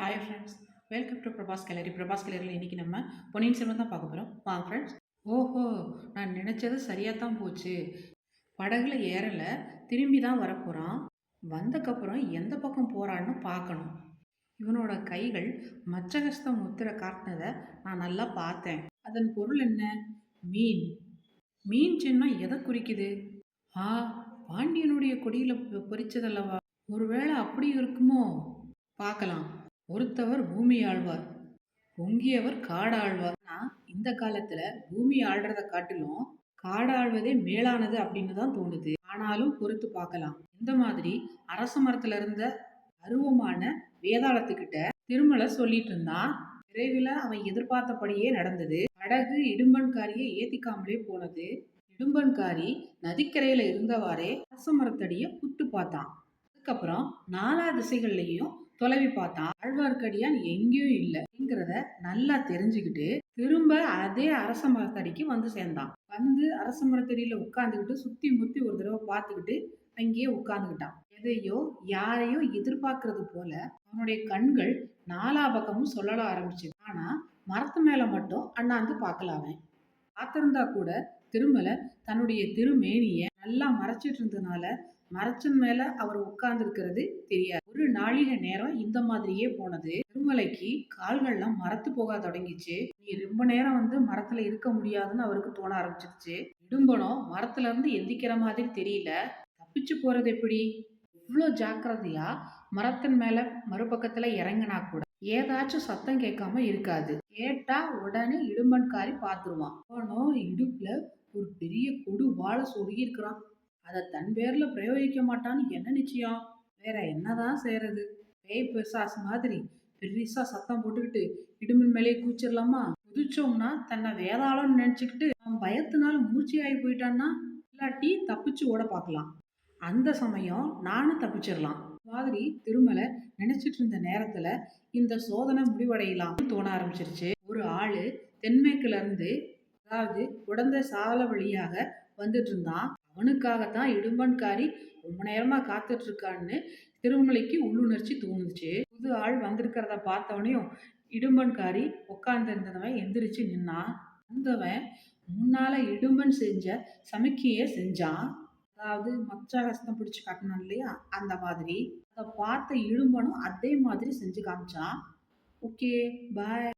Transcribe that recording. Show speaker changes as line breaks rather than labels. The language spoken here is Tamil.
Hi friends welcome to Prabhas gallery Prabhas கேலரியில் இன்றைக்கி நம்ம பொன்னியின் செல்வன் தான் பார்க்க போகிறோம் வாங்க ஃப்ரெண்ட்ஸ் ஓஹோ நான் நினச்சது சரியாக தான் போச்சு. படகுல ஏறலை திரும்பி தான் வரப்போகிறான் வந்தக்கப்புறம் எந்த பக்கம் போகிறான்னு பார்க்கணும். இவனோட கைகள் மச்சகஸ்தம் முத்திரை காட்டினதை நான் நல்லா பார்த்தேன். அதன் பொருள் என்ன? மீன். மீன் சின்னம் எதை குறிக்குது? ஆ பாண்டியனுடைய கொடியில் பொறிச்சதல்லவா ஒருவேளை அப்படி இருக்குமோ? பார்க்கலாம். ஒருத்தவர் பூமி ஆழ்வார் பொங்கியவர் காடாழ்வார் ஆனால் இந்த காலத்துல பூமி ஆழ்றதை காட்டிலும் காடாழ்வதே மேலானது அப்படின்னு தான் தோணுது. ஆனாலும் பொறுத்து பார்க்கலாம். இந்த மாதிரி அரச மரத்துல இருந்த அருவமான வேதாளத்துக்கிட்ட திருமலை சொல்லிட்டு இருந்தான் விரைவில் அவன் எதிர்பார்த்தபடியே நடந்தது. படகு இடும்பன்காரியை ஏத்திக்காமலே போனது. இடும்பன்காரி நதிக்கரையில இருந்தவாறே அரச மரத்தடிய புட்டு பார்த்தான். அதுக்கப்புறம் நாலா திசைகள்லையும் தொலைவி பார்த்தான் ஆழ்வார்க்கடியான் எங்கேயும் இல்லைங்கிறத நல்லா தெரிஞ்சுக்கிட்டு திரும்ப அதே அரச மரத்தடிக்கு வந்து சேர்ந்தான். வந்து அரச மரத்தடியில உட்காந்துக்கிட்டு சுத்தி முத்தி ஒரு தடவை பார்த்துக்கிட்டு அங்கேயே உட்காந்துக்கிட்டான் எதையோ யாரையோ எதிர்பார்க்கறது போல அவனுடைய கண்கள் நாலா பக்கமும் சொல்லல ஆரம்பிச்சு ஆனா மரத்து மேல மட்டும் அண்ணாந்து பார்க்கலாமே அவன். பார்த்திருந்தா கூட திருமலை தன்னுடைய திருமேனியை நல்லா மறைச்சிட்டு இருந்ததுனால மரச்சன் மேல அவர் உட்கார்ந்துருக்கிறது தெரியாது. ஒரு நாளிகை நேரம் இந்த மாதிரியே போனது. திருமலைக்கு கால்கள்லாம் மரத்து போக தொடங்கிச்சு. நீ ரொம்ப நேரம் வந்து மரத்துல இருக்க முடியாதுன்னு அவருக்கு தோண ஆரம்பிச்சிருச்சு. இடும்பனம் மரத்துல இருந்து எந்திக்கிற மாதிரி தெரியல. தப்பிச்சு போறது எப்படி? இவ்வளோ ஜாக்கிரதையா மரத்தின் மேல மறுபக்கத்துல இறங்கினா கூட ஏதாச்சும் சத்தம் கேட்காம இருக்காது. கேட்டா உடனே இடும்பன்காரி பார்த்துருவான் போனோம் இடுப்புல ஒரு பெரிய கொடு வாழை சொருகி இருக்கிறான். அதை தன் பேர்ல பிரயோகிக்க மாட்டான்னு என்ன நிச்சயம்? வேற என்னதான் செய்யறது பேய் பிசாஸ் மாதிரி பெருசா சத்தம் போட்டுக்கிட்டு இடுமின் மேலே கூச்சிடலாமா குதிச்சோம்னா தன்னை வேதாளம்னு நினச்சிக்கிட்டு அவன் பயத்தினால மூச்சு ஆகி போயிட்டான்னா? இல்லாட்டி தப்பிச்சு ஓட பார்க்கலாம். அந்த சமயம் நானும் தப்பிச்சிடலாம். மாதிரி திருமலை நினைச்சிட்டு இருந்த நேரத்துல இந்த சோதனை முடிவடையலாம்னு தோண ஆரம்பிச்சிருச்சு. ஒரு ஆளு தென்மேற்குல இருந்து அதாவது குடந்த சால வழியாக வந்துட்டு இருந்தான் அவனுக்காகத்தான் இடும்பன்காரி ரொம்ப நேரமா காத்துட்டு இருக்கான்னு திருமலைக்கு உள்ளுணர்ச்சி தோணுச்சு. புது ஆள் வந்திருக்கிறத பார்த்தவனையும் இடும்பன்காரி உட்கார்ந்துருந்தவன் எந்திரிச்சு நின்னான். வந்தவன் முன்னால இடும்பன் செஞ்ச சமிக்கையே செஞ்சான். அதாவது மச்சாகஸ்தம் பிடிச்சி காட்டினான் இல்லையா? அந்த மாதிரி. அதை பார்த்த இடும்பனும் அதே மாதிரி செஞ்சு காமிச்சான். Okay bye